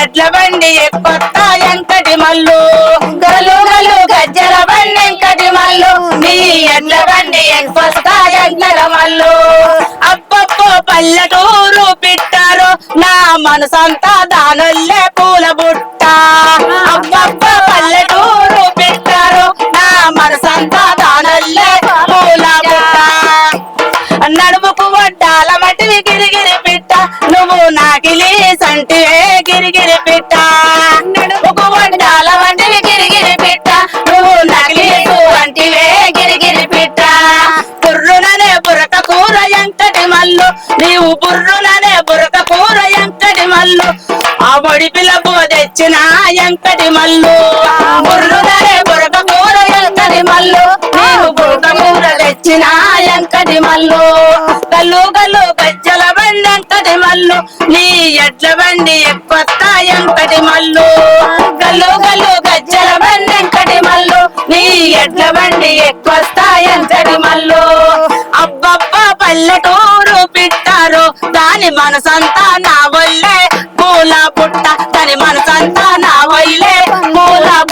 ఎడ్ల బండి కొత్త ఎంకటి మల్లు. గలు గలు గజ్జల బండి ఎంకటి మల్లు. నీ ఎడ్ల బండి కొత్త ఎంకల మల్లు. అప్పప్పో పల్లెటూరు పిట్టారు నా మనసంతా దానల్లే పూల బుట్ట. అప్పప్పో పల్లెటూరు పెట్టారు నా మనసంతా దానల్లే పూల బుట్ట. నడుముకు వడ్డాల మటివి గిరిగిరి పిట్ట నువ్వు నాకిలి సంటివే గిరిగిరి పిట్ట ఒక వండాల వంటివి గిరిగిరి పిట్ట నువ్వు నకిలి వంటివే గిరిగిరి పిట్ట బుర్రుననే బురక కూర ఎంకటి మల్లు. నీవు బుర్రుననే బురక కూర ఎంకటి మల్లు. ఆ బడి పో తెచ్చిన ఎంకటి మల్లు. బుర్రుననే బురక కూర ఎంకటి మల్లు. నీవు బురక కూర తెచ్చిన ఎంకటి మల్లు. గల్లు గల్లు గజ్జ ఎంతటి మల్లు నీ ఎడ్ల బండి ఎక్కువస్తా ఎంతటి మల్లు? గల్లు గల్లు గజ్జల బండి ఎంకటి మల్లు? నీ ఎడ్ల బండి ఎక్కువస్తా ఎంతటి మల్లు? అబ్బబ్బ పల్లెటూరు పెట్టారు దాని మనసంతా నా వల్లే పూల పుట్ట దాని మనసంతా